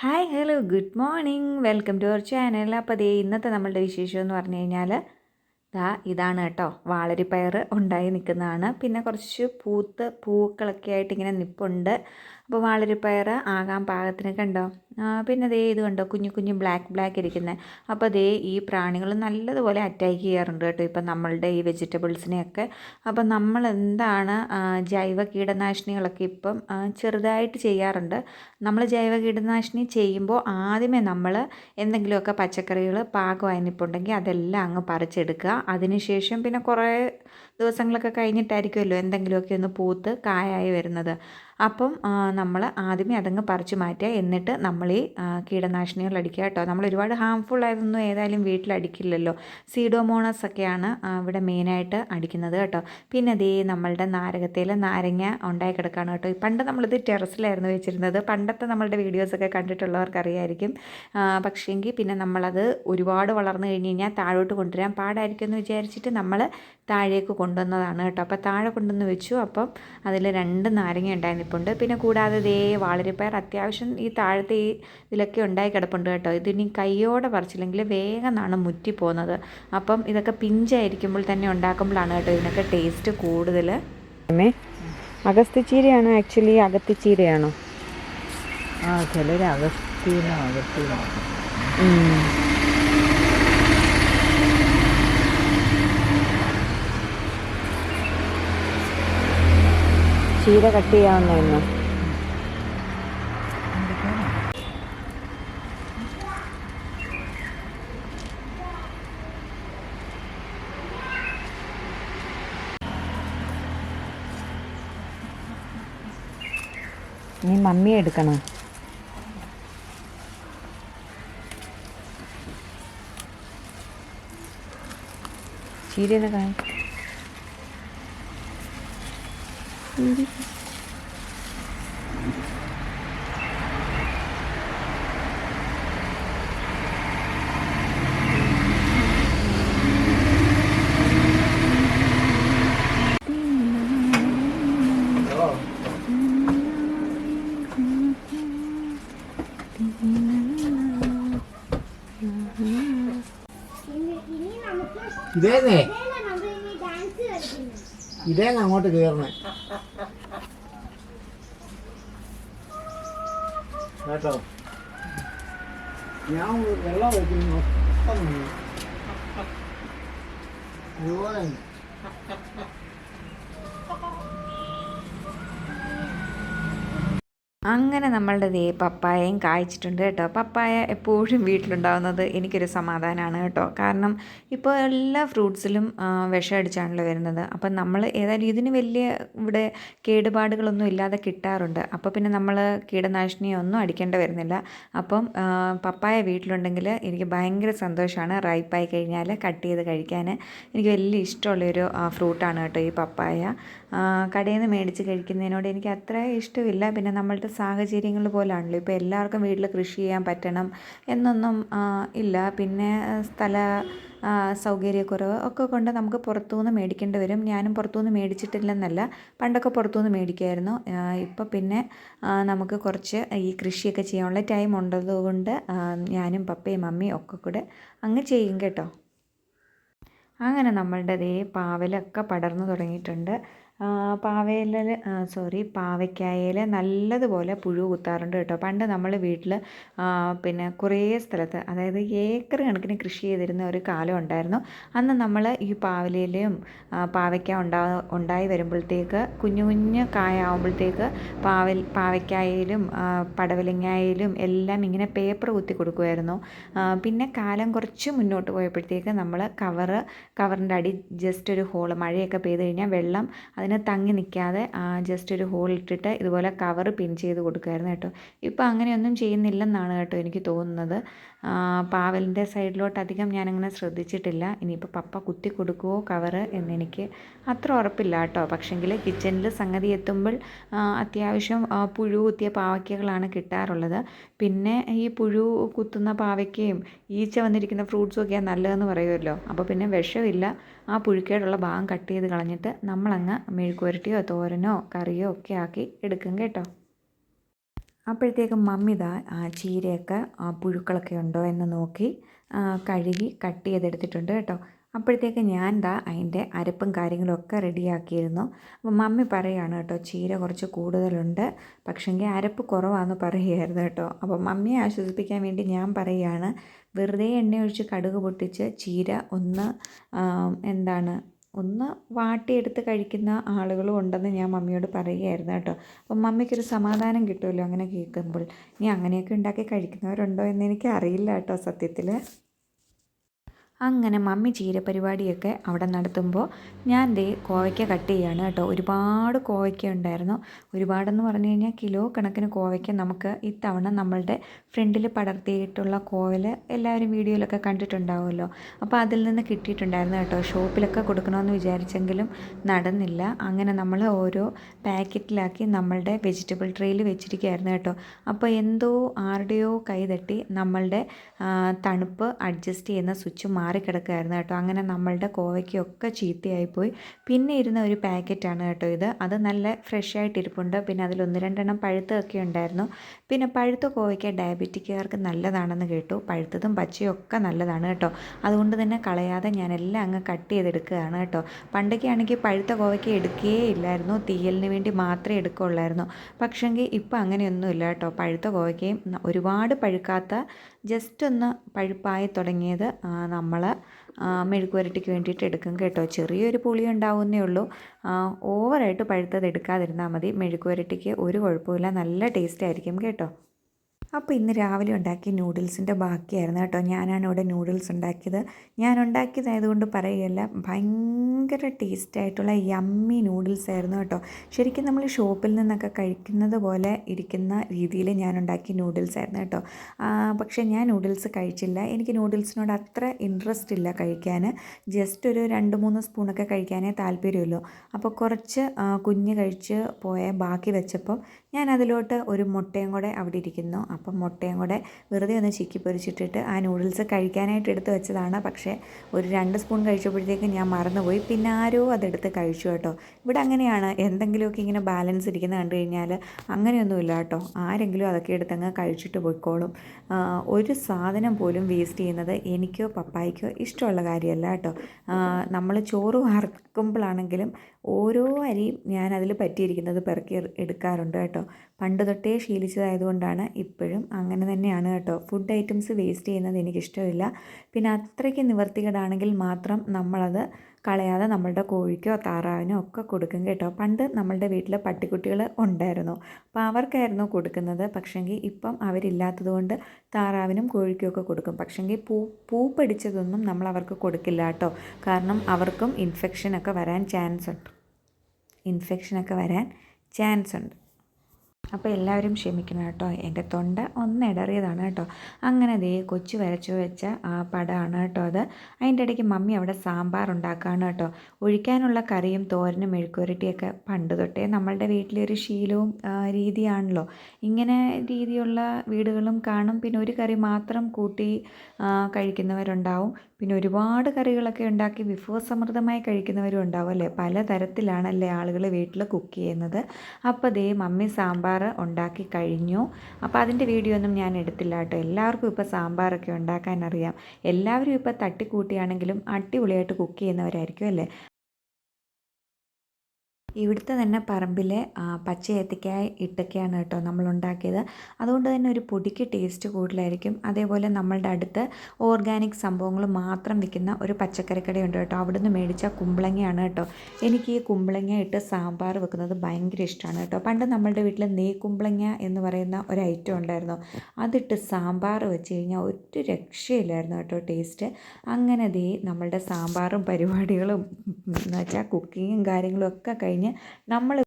Hi hello good morning welcome to our channel അപ്പോൾ ദേ ഇന്നത്തെ നമ്മളുടെ വിശേഷം എന്ന് പറഞ്ഞു കഴിഞ്ഞാൽ ദാ ഇതാണ് കേട്ടോ. വാളരിപ്പയർ ഉണ്ടായി നിൽക്കുന്നതാണ്. പിന്നെ കുറച്ച് പൂത്ത് പൂക്കളൊക്കെ ആയിട്ട് ഇങ്ങനെ നിൽപ്പുണ്ട് അപ്പോൾ വാളരിപ്പയർ ആകാൻ പാകത്തിന് കണ്ടോ? പിന്നെ ദേ ഇത് കണ്ടോ? കുഞ്ഞു കുഞ്ഞു ബ്ലാക്ക് ബ്ലാക്ക് ഇരിക്കുന്നത് അപ്പോൾ ദേ ഈ പ്രാണികൾ നല്ലതുപോലെ അറ്റാക്ക് ചെയ്യാറുണ്ട് കേട്ടോ ഇപ്പം നമ്മളുടെ ഈ വെജിറ്റബിൾസിനെയൊക്കെ അപ്പോൾ നമ്മൾ എന്താണ് ജൈവ കീടനാശിനികളൊക്കെ ഇപ്പം ചെറുതായിട്ട് ചെയ്യാറുണ്ട്. നമ്മൾ ജൈവ കീടനാശിനി ചെയ്യുമ്പോൾ ആദ്യമേ നമ്മൾ എന്തെങ്കിലുമൊക്കെ പച്ചക്കറികൾ പാകമായി നിൽപ്പുണ്ടെങ്കിൽ അതെല്ലാം അങ്ങ് പറിച്ചെടുക്കുക. അതിനുശേഷം പിന്നെ കുറേ ദിവസങ്ങളൊക്കെ കഴിഞ്ഞിട്ടായിരിക്കുമല്ലോ എന്തെങ്കിലുമൊക്കെ ഒന്ന് പൂത്ത് കായായി വരുന്നത്. അപ്പം നമ്മൾ ആദ്യമേ അതങ്ങ് പറിച്ചു മാറ്റുക. എന്നിട്ട് നമ്മൾ ഈ കീടനാശിനികൾ അടിക്കുക കേട്ടോ. നമ്മൾ ഒരുപാട് ഹാംഫുൾ ആയതൊന്നും ഏതായാലും വീട്ടിൽ അടിക്കില്ലല്ലോ സീഡോമോണസ് ഒക്കെയാണ് ഇവിടെ മെയിനായിട്ട് അടിക്കുന്നത് കേട്ടോ. പിന്നെ ദേ നമ്മളുടെ നാരകത്തേൽ നാരങ്ങ ഉണ്ടായി കിടക്കുകയാണ് കേട്ടോ. പണ്ട് നമ്മളിത് ടെറസിലായിരുന്നു വെച്ചിരുന്നത്. പണ്ടത്തെ നമ്മളുടെ വീഡിയോസൊക്കെ കണ്ടിട്ടുള്ളവർക്കറിയായിരിക്കും. പക്ഷേങ്കിൽ പിന്നെ നമ്മളത് ഒരുപാട് വളർന്നു കഴിഞ്ഞ് കഴിഞ്ഞാൽ താഴോട്ട് കൊണ്ടുവരാൻ പാടായിരിക്കും എന്ന് വിചാരിച്ചിട്ട് നമ്മൾ താഴേക്ക് കൊണ്ടുവന്നതാണ് കേട്ടോ. അപ്പോൾ താഴെ കൊണ്ടുവന്ന് വെച്ചു. അപ്പം അതിൽ രണ്ട് നാരങ്ങ ഉണ്ടായിരുന്നിപ്പുണ്ട് പിന്നെ കൂടാതെ ദേ വാളരിപ്പയർ അത്യാവശ്യം ഈ താഴത്തെ ഈ ഇതിലൊക്കെ ഉണ്ടായി കിടപ്പുണ്ട് കേട്ടോ. ഇതിനി കൈയോടെ പറിച്ചില്ലെങ്കിൽ വേഗം നാണ് മുറ്റിപ്പോകുന്നത് അപ്പം ഇതൊക്കെ പിഞ്ചായിരിക്കുമ്പോൾ തന്നെ ഉണ്ടാക്കുമ്പോഴാണ് കേട്ടോ ഇതിനൊക്കെ ടേസ്റ്റ് കൂടുതൽ. അഗസ്ത്യച്ചീരയാണോ ആക്ച്വലി അകത്തിച്ചീരയാണോ ആ ചിലർ അഗസ്തീനോ അഗസ്തീനോ ചീര കട്ട് ചെയ്യാവുന്നതായിരുന്നു. നീ മമ്മി എടുക്കണോ. ചീരയുടെ കാര്യം ഇതേന്നേ ഇതേന്ന് അങ്ങോട്ട് കയറണേ. കേട്ടോ? ഞാൻ വെള്ളം വയ്ക്കുന്നു. അതുപോലെ അങ്ങനെ നമ്മളുടെ ദേ പപ്പായയും കായ്ച്ചിട്ടുണ്ട് കേട്ടോ. പപ്പായ എപ്പോഴും വീട്ടിലുണ്ടാവുന്നത് എനിക്കൊരു സമാധാനമാണ് കേട്ടോ. കാരണം ഇപ്പോൾ എല്ലാ ഫ്രൂട്ട്സിലും വിഷം അടിച്ചാണല്ലോ വരുന്നത്. അപ്പം നമ്മൾ ഏതായാലും ഇതിന് വലിയ ഇവിടെ കേടുപാടുകളൊന്നും ഇല്ലാതെ കിട്ടാറുണ്ട്. അപ്പോൾ പിന്നെ നമ്മൾ കീടനാശിനിയോ ഒന്നും അടിക്കേണ്ടി വരുന്നില്ല. അപ്പം പപ്പായ വീട്ടിലുണ്ടെങ്കിൽ എനിക്ക് ഭയങ്കര സന്തോഷമാണ് റൈപ്പായി കഴിഞ്ഞാൽ കട്ട് ചെയ്ത് കഴിക്കാൻ. എനിക്ക് വലിയ ഇഷ്ടമുള്ളൊരു ഫ്രൂട്ടാണ് കേട്ടോ ഈ പപ്പായ. കടയിൽ നിന്ന് മേടിച്ച് കഴിക്കുന്നതിനോട് എനിക്ക് അത്ര ഇഷ്ടമില്ല. പിന്നെ നമ്മളുടെ സാഹചര്യങ്ങൾ പോലാണല്ലോ. ഇപ്പോൾ എല്ലാവർക്കും വീട്ടിൽ കൃഷി ചെയ്യാൻ പറ്റണം എന്നൊന്നും ഇല്ല. പിന്നെ സ്ഥല സൗകര്യക്കുറവ് ഒക്കെ കൊണ്ട് നമുക്ക് പുറത്തുനിന്ന് മേടിക്കേണ്ടി വരും. ഞാനും പുറത്തുനിന്ന് മേടിച്ചിട്ടില്ലെന്നല്ല പണ്ടൊക്കെ പുറത്തുനിന്ന് മേടിക്കുമായിരുന്നു ഇപ്പോൾ പിന്നെ നമുക്ക് കുറച്ച് ഈ കൃഷിയൊക്കെ ചെയ്യാനുള്ള ടൈം ഉണ്ടതുകൊണ്ട് ഞാനും പപ്പയും മമ്മിയും ഒക്കെ കൂടെ അങ്ങ് ചെയ്യും കേട്ടോ. അങ്ങനെ നമ്മളുടെ ദേ പാവലൊക്കെ പടർന്നു തുടങ്ങിയിട്ടുണ്ട്. പാവയിൽ സോറി പാവയ്ക്കായയിൽ നല്ലതുപോലെ പുഴു കുത്താറുണ്ട് കേട്ടോ. പണ്ട് നമ്മൾ വീട്ടിൽ പിന്നെ കുറേ സ്ഥലത്ത് അതായത് ഏക്കർ കണക്കിന് കൃഷി ചെയ്തിരുന്ന ഒരു കാലം ഉണ്ടായിരുന്നു. അന്ന് നമ്മൾ ഈ പാവലയിലും പാവയ്ക്ക ഉണ്ടാ ഉണ്ടായി വരുമ്പോഴത്തേക്ക് കുഞ്ഞു കുഞ്ഞു കായാവുമ്പോഴത്തേക്ക് പാവൽ പാവയ്ക്കായയിലും പടവലങ്ങായയിലും എല്ലാം ഇങ്ങനെ പേപ്പർ കുത്തി കൊടുക്കുമായിരുന്നു പിന്നെ കാലം കുറച്ച് മുന്നോട്ട് പോയപ്പോഴത്തേക്ക് നമ്മൾ കവറ് കവറിന്റെ അടി ജസ്റ്റ് ഒരു ഹോൾ മഴയൊക്കെ പെയ്ത് കഴിഞ്ഞാൽ വെള്ളം അതിന് തങ്ങി നിൽക്കാതെ ജസ്റ്റ് ഒരു ഹോൾ ഇട്ടിട്ട് ഇതുപോലെ കവർ പിൻ ചെയ്ത് കൊടുക്കുമായിരുന്നു കേട്ടോ. ഇപ്പോൾ അങ്ങനെയൊന്നും ചെയ്യുന്നില്ലെന്നാണ് കേട്ടോ എനിക്ക് തോന്നുന്നത്. പാവലിന്റെ സൈഡിലോട്ട് അധികം ഞാനങ്ങനെ ശ്രദ്ധിച്ചിട്ടില്ല. ഇനിയിപ്പോൾ പപ്പ കുത്തി കൊടുക്കുമോ കവറ് എന്നെനിക്ക് അത്ര ഉറപ്പില്ല കേട്ടോ. പക്ഷെങ്കിൽ കിച്ചണിൽ സംഗതി എത്തുമ്പോൾ അത്യാവശ്യം പുഴു കുത്തിയ പാവയ്ക്കകളാണ് കിട്ടാറുള്ളത്. പിന്നെ ഈ പുഴു കുത്തുന്ന പാവയ്ക്കയും ഈച്ച വന്നിരിക്കുന്ന ഫ്രൂട്ട്സും ഒക്കെയാണ് നല്ലതെന്ന് പറയുമല്ലോ. അപ്പോൾ പിന്നെ വിഷമില്ല. ആ പുഴുക്കേടുള്ള ഭാഗം കട്ട് ചെയ്ത് കളഞ്ഞിട്ട് നമ്മളങ്ങ് മെഴുക്കുവരട്ടിയോ തോരനോ കറിയോ ഒക്കെ ആക്കി എടുക്കും കേട്ടോ. അപ്പോഴത്തേക്കും മമ്മി ഇതാ ആ, ചീരയൊക്കെ ആ, പുഴുക്കളൊക്കെ ഉണ്ടോ എന്ന് നോക്കി കഴുകി കട്ട് ചെയ്തെടുത്തിട്ടുണ്ട് കേട്ടോ. അപ്പോഴത്തേക്ക് ഞാൻ ദാ അതിന്റെ അരപ്പും കാര്യങ്ങളൊക്കെ റെഡിയാക്കിയിരുന്നു. അപ്പോൾ മമ്മി പറയുകയാണ് കേട്ടോ ചീര കുറച്ച് കൂടുതലുണ്ട്. പക്ഷെങ്കിൽ അരപ്പ് കുറവാണെന്ന് പറയുമായിരുന്നു കേട്ടോ. അപ്പോൾ മമ്മിയെ ആശ്വസിപ്പിക്കാൻ വേണ്ടി ഞാൻ പറയുകയാണ് വെറുതെ എണ്ണ ഒഴിച്ച് കടുക് പൊട്ടിച്ച് ചീര ഒന്ന് എന്താണ് ഒന്ന് വാട്ടിയെടുത്ത് കഴിക്കുന്ന ആളുകളും ഉണ്ടെന്ന് ഞാൻ മമ്മിയോട് പറയുകയായിരുന്നു കേട്ടോ. അപ്പം മമ്മിക്കൊരു സമാധാനം കിട്ടുമല്ലോ അങ്ങനെ കേൾക്കുമ്പോൾ. ഇനി അങ്ങനെയൊക്കെ ഉണ്ടാക്കി കഴിക്കുന്നവരുണ്ടോ എന്ന് എനിക്ക് അറിയില്ല കേട്ടോ സത്യത്തിൽ അങ്ങനെ മമ്മി ചീര പരിപാടിയൊക്കെ അവിടെ നടത്തുമ്പോൾ ഞാൻ ദേ കോവയ്ക്ക കട്ട് ചെയ്യാണ് കേട്ടോ. ഒരുപാട് കോവയ്ക്ക ഉണ്ടായിരുന്നു. ഒരുപാടെന്ന് പറഞ്ഞു കഴിഞ്ഞാൽ കിലോ കണക്കിന് കോവയ്ക്ക നമുക്ക് ഇത്തവണ നമ്മളുടെ ഫ്രണ്ടിൽ പടർത്തിയിട്ടുള്ള കോവൽ എല്ലാവരും വീഡിയോയിലൊക്കെ കണ്ടിട്ടുണ്ടാവുമല്ലോ. അപ്പോൾ അതിൽ നിന്ന് കിട്ടിയിട്ടുണ്ടായിരുന്നു കേട്ടോ. ഷോപ്പിലൊക്കെ കൊടുക്കണമെന്ന് വിചാരിച്ചെങ്കിലും നടന്നില്ല. അങ്ങനെ നമ്മൾ ഓരോ പാക്കറ്റിലാക്കി നമ്മളുടെ വെജിറ്റബിൾ ട്രേയിൽ വെച്ചിരിക്കുകയായിരുന്നു കേട്ടോ. അപ്പോൾ എന്തോ ആരുടെയോ കൈതട്ടി നമ്മളുടെ തണുപ്പ് അഡ്ജസ്റ്റ് ചെയ്യുന്ന സ്വിച്ച് മാറിക്കിടക്കുകയായിരുന്നു കേട്ടോ. അങ്ങനെ നമ്മളുടെ കോവയ്ക്കൊക്കെ ചീത്തയായിപ്പോയി. പിന്നെ ഇരുന്ന ഒരു പാക്കറ്റാണ് കേട്ടോ ഇത്. അത് നല്ല ഫ്രഷ് ആയിട്ട് ഇരിപ്പുണ്ട് പിന്നെ അതിൽ ഒന്ന് രണ്ടെണ്ണം പഴുത്തൊക്കെ ഉണ്ടായിരുന്നു. പിന്നെ പഴുത്ത കോവയ്ക്ക ഡയബറ്റിക്കുകാർക്ക് നല്ലതാണെന്ന് കേട്ടു. പഴുത്തതും പച്ചയും ഒക്കെ നല്ലതാണ് കേട്ടോ. അതുകൊണ്ട് തന്നെ കളയാതെ ഞാൻ എല്ലാം അങ്ങ് കട്ട് ചെയ്തെടുക്കുകയാണ് കേട്ടോ. പണ്ടൊക്കെ ആണെങ്കിൽ പഴുത്ത കോവയ്ക്ക എടുക്കുകയേ ഇല്ലായിരുന്നു. തീയലിന് വേണ്ടി മാത്രമേ എടുക്കുകയുള്ളായിരുന്നു. പക്ഷെങ്കിൽ ഇപ്പം അങ്ങനെയൊന്നുമില്ല കേട്ടോ. പഴുത്ത കോവയ്ക്കയും ഒരുപാട് പഴുക്കാത്ത ജസ്റ്റ് ഒന്ന് പഴുപ്പായി തുടങ്ങിയത് നമ്മൾ മെഴുക്കുവരട്ടിക്ക് വേണ്ടിയിട്ട് എടുക്കും കേട്ടോ. ചെറിയൊരു പുളി ഉണ്ടാവുന്നേ ഉള്ളൂ. ഓവറായിട്ട് പഴുത്തത് എടുക്കാതിരുന്നാൽ മതി. മെഴുക്കുവരട്ടിക്ക് ഒരു കുഴപ്പമില്ല നല്ല ടേസ്റ്റ് ആയിരിക്കും കേട്ടോ. അപ്പോൾ ഇന്ന് രാവിലെ ഉണ്ടാക്കിയ നൂഡിൽസിന്റെ ബാക്കിയായിരുന്നു കേട്ടോ ഞാനാണ് ഇവിടെ നൂഡിൽസ് ഉണ്ടാക്കിയത്. ഞാൻ ഉണ്ടാക്കിയതായതുകൊണ്ട് പറയുകയല്ല ഭയങ്കര ടേസ്റ്റായിട്ടുള്ള യമ്മി നൂഡിൽസ് ആയിരുന്നു കേട്ടോ. ശരിക്കും നമ്മൾ ഷോപ്പിൽ നിന്നൊക്കെ കഴിക്കുന്നത് പോലെ ഇരിക്കുന്ന രീതിയിൽ ഞാൻ ഉണ്ടാക്കിയ നൂഡിൽസ് ആയിരുന്നു കേട്ടോ. പക്ഷേ ഞാൻ നൂഡിൽസ് കഴിച്ചില്ല. എനിക്ക് നൂഡിൽസിനോട് അത്ര ഇൻട്രസ്റ്റ് ഇല്ല കഴിക്കാൻ. ജസ്റ്റ് ഒരു രണ്ട് മൂന്ന് സ്പൂണൊക്കെ കഴിക്കാനേ താല്പര്യമുള്ളൂ. അപ്പോൾ കുറച്ച് കുഞ്ഞ് കഴിച്ച് പോയ ബാക്കി വെച്ചപ്പോൾ ഞാൻ അതിലോട്ട് ഒരു മുട്ടയും കൂടെ അവിടെ ഇരിക്കുന്നു. അപ്പം മുട്ടയും കൂടെ വെറുതെ ഒന്ന് ചിക്കി പൊരിച്ചിട്ടിട്ട് ആ നൂഡിൽസ് കഴിക്കാനായിട്ട് എടുത്ത് വെച്ചതാണ്. പക്ഷേ ഒരു രണ്ട് സ്പൂൺ കഴിച്ചപ്പോഴത്തേക്ക് ഞാൻ മറന്നുപോയി. പിന്നെ ആരോ അതെടുത്ത് കഴിച്ചു കേട്ടോ. ഇവിടെ അങ്ങനെയാണ്. എന്തെങ്കിലുമൊക്കെ ഇങ്ങനെ ബാലൻസ് ഇരിക്കുന്ന കണ്ടു കഴിഞ്ഞാൽ അങ്ങനെയൊന്നുമില്ല കേട്ടോ. ആരെങ്കിലും അതൊക്കെ എടുത്ത് എടുത്തങ്ങ് കഴിച്ചിട്ട് പോയിക്കോളും. ഒരു സാധനം പോലും വേസ്റ്റ് ചെയ്യുന്നത് എനിക്കോ പപ്പായ്ക്കോ ഇഷ്ടമുള്ള കാര്യമല്ല കേട്ടോ. നമ്മൾ ചോറ് വറക്കുമ്പോഴാണെങ്കിലും ഓരോ അരിയും ഞാൻ അതിൽ പറ്റിയിരിക്കുന്നത് പെറുക്കി എടുക്കാറുണ്ട് കേട്ടോ. പണ്ട് തൊട്ടേ ശീലിച്ചതായതുകൊണ്ടാണ് ഇപ്പോഴും അങ്ങനെ തന്നെയാണ് കേട്ടോ. ഫുഡ് ഐറ്റംസ് വേസ്റ്റ് ചെയ്യുന്നത് എനിക്കിഷ്ടമില്ല. പിന്നെ അത്രയ്ക്ക് നിവർത്തികേടാണെങ്കിൽ മാത്രം നമ്മളത് കളയാതെ നമ്മളുടെ കോഴിക്കോ താറാവിനോ ഒക്കെ കൊടുക്കും കേട്ടോ. പണ്ട് നമ്മളുടെ വീട്ടിൽ പട്ടിക്കുട്ടികൾ ഉണ്ടായിരുന്നു. അപ്പോൾ അവർക്കായിരുന്നു കൊടുക്കുന്നത്. പക്ഷെങ്കിൽ ഇപ്പം അവരില്ലാത്തത് കൊണ്ട് താറാവിനും കോഴിക്കും ഒക്കെ കൊടുക്കും. പക്ഷെങ്കിൽ പൂ പൂ പിടിച്ചതൊന്നും നമ്മൾ അവർക്ക് കൊടുക്കില്ല കേട്ടോ. കാരണം അവർക്കും ഇൻഫെക്ഷനൊക്കെ വരാൻ ചാൻസ് ഉണ്ട്. ഇൻഫെക്ഷനൊക്കെ വരാൻ ചാൻസ് ഉണ്ട്. അപ്പോൾ എല്ലാവരും ക്ഷമിക്കണം കേട്ടോ. എന്റെ തൊണ്ട ഒന്ന് ഇടറിയതാണ് കേട്ടോ. അങ്ങനെ ദേ കൊച്ചു വരച്ചു വെച്ച ആ പടമാണ് കേട്ടോ അത്. അതിന്റെ ഇടയ്ക്ക് മമ്മി അവിടെ സാമ്പാർ ഉണ്ടാക്കുകയാണ് കേട്ടോ. ഒഴിക്കാനുള്ള കറിയും തോരനും മെഴുക്കുരട്ടിയൊക്കെ പണ്ട് തൊട്ടേ നമ്മളുടെ വീട്ടിലൊരു ശീലവും രീതിയാണല്ലോ. ഇങ്ങനെ രീതിയുള്ള വീടുകളും കാണും. പിന്നെ ഒരു കറി മാത്രം കൂട്ടി കഴിക്കുന്നവരുണ്ടാവും. പിന്നെ ഒരുപാട് കറികളൊക്കെ ഉണ്ടാക്കി വിഭവസമൃദ്ധമായി കഴിക്കുന്നവരും ഉണ്ടാവും അല്ലേ? പലതരത്തിലാണല്ലേ ആളുകൾ വീട്ടിൽ കുക്ക് ചെയ്യുന്നത്. അപ്പോൾ ദേ മമ്മി സാമ്പാർ ഉണ്ടാക്കി കഴിഞ്ഞു. അപ്പോൾ അതിന്റെ വീഡിയോ ഒന്നും ഞാൻ എടുത്തില്ല കേട്ടോ. എല്ലാവർക്കും ഇപ്പോൾ സാമ്പാറൊക്കെ ഉണ്ടാക്കാൻ അറിയാം. എല്ലാവരും ഇപ്പോൾ തട്ടിക്കൂട്ടിയാണെങ്കിലും അടിപൊളിയായിട്ട് കുക്ക് ചെയ്യുന്നവരായിരിക്കും അല്ലേ? ഇവിടുത്തെ തന്നെ പറമ്പിലെ പച്ച ഏത്തയ്ക്കായ ഇട്ടൊക്കെയാണ് കേട്ടോ നമ്മൾ ഉണ്ടാക്കിയത് അതുകൊണ്ട് തന്നെ ഒരു പൊടിക്ക് ടേസ്റ്റ് കൂടുതലായിരിക്കും. അതേപോലെ നമ്മളുടെ അടുത്ത് ഓർഗാനിക് സംഭവങ്ങൾ മാത്രം വിൽക്കുന്ന ഒരു പച്ചക്കറി കടയുണ്ട് കേട്ടോ. അവിടുന്ന് മേടിച്ച കുമ്പളങ്ങയാണ് കേട്ടോ. എനിക്ക് ഈ കുമ്പളങ്ങ ഇട്ട് സാമ്പാർ വെക്കുന്നത് ഭയങ്കര ഇഷ്ടമാണ് കേട്ടോ. പണ്ട് നമ്മളുടെ വീട്ടിൽ നെയ് കുമ്പളങ്ങ എന്ന് പറയുന്ന ഒരു ഐറ്റം ഉണ്ടായിരുന്നു. അതിട്ട് സാമ്പാർ വെച്ച് കഴിഞ്ഞാൽ ഒരു രക്ഷയില്ലായിരുന്നു കേട്ടോ ടേസ്റ്റ് അങ്ങനെ ദേ നമ്മളുടെ സാമ്പാറും പരിപാടികളും എന്ന് വെച്ചാൽ കുക്കിങ്ങും കാര്യങ്ങളും ഒക്കെ കഴിഞ്ഞ് നമ്മൾ